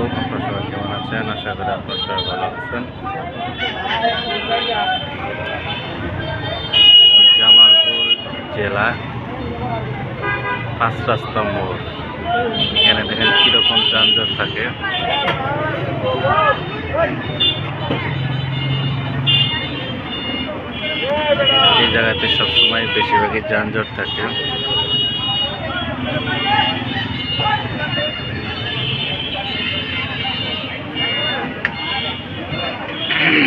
আপনার সবাই কেমন আছেন আশা করি আপনার সবাই ভালো আছেন জামালপুর জেলা পাঁচ রাস্তা মোড় এখানে দেখেন কীরকম যানজট থাকে এই জায়গাতে সবসময় বেশিরভাগই যানজট থাকে। আসলে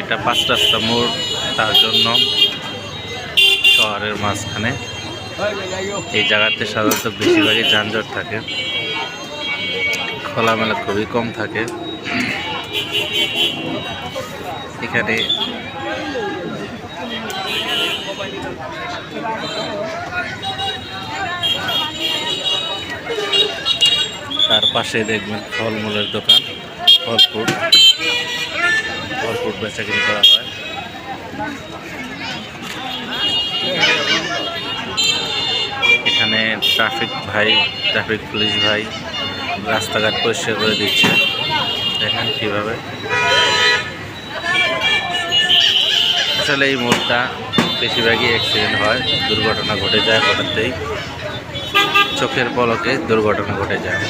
এটা পাঁচ রাস্তা মোড় তার জন্য শহরের মাঝখানে। এই জায়গাতে সাধারণত বেশিরভাগই যানজট থাকে। খোলামেলা খুবই কম থাকে। এখানে তার পাশে দেখবেন ফলমূলের দোকান, ফল ফ্রুট। ফল ফ্রুট বেচাকিনি করা হয়। এখানে ট্রাফিক ভাই, ট্রাফিক পুলিশ ভাই রাস্তাঘাট পরিষ্কার করে দিচ্ছে। দেখেন কীভাবে আসলে এই মোড়টা বেশিরভাগই অ্যাক্সিডেন্ট হয়, দুর্ঘটনা ঘটে যায় হঠাৎই। চোখের পলকে দুর্ঘটনা ঘটে যায়।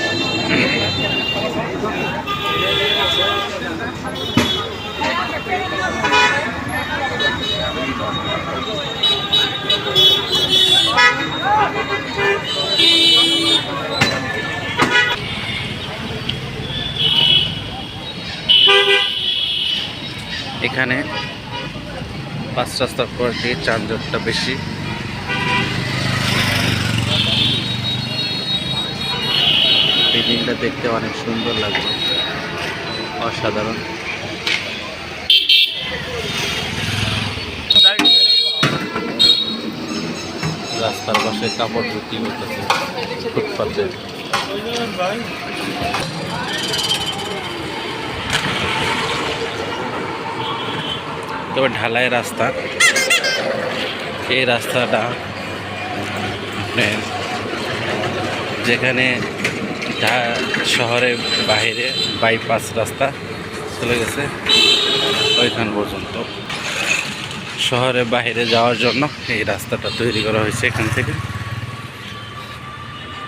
এখানে পাঁচ রাস্তার পর দিয়ে যানজটটা বেশি। বিল্ডিংটা দেখতে অনেক সুন্দর লাগল। অসাধারণ। রাস্তার পাশে কাপড় বিক্রি করতেছে ফুটপাতে। তবে ঢালাই রাস্তা। এই রাস্তাটা মানে যেখানে শহরের বাইরে বাইপাস রাস্তা চলে গেছে ওইখান পর্যন্ত। শহরের বাইরে যাওয়ার জন্য এই রাস্তাটা তৈরি করা হয়েছে এখান থেকে।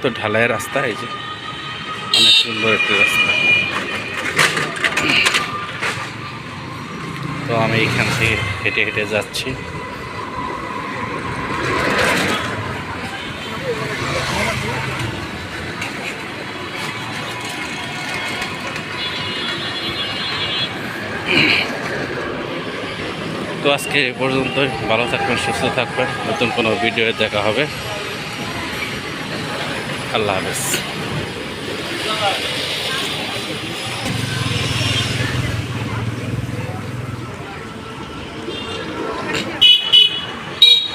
তো ঢালাই রাস্তা, এই যে। অনেক সুন্দর একটি রাস্তা। তো আমি এখান থেকে হেঁটে হেঁটে যাচ্ছি। তো আজকে এ পর্যন্তই। ভালো থাকবেন, সুস্থ থাকবেন। নতুন কোনো ভিডিও দেখা হবে। আল্লাহ হাফেজ।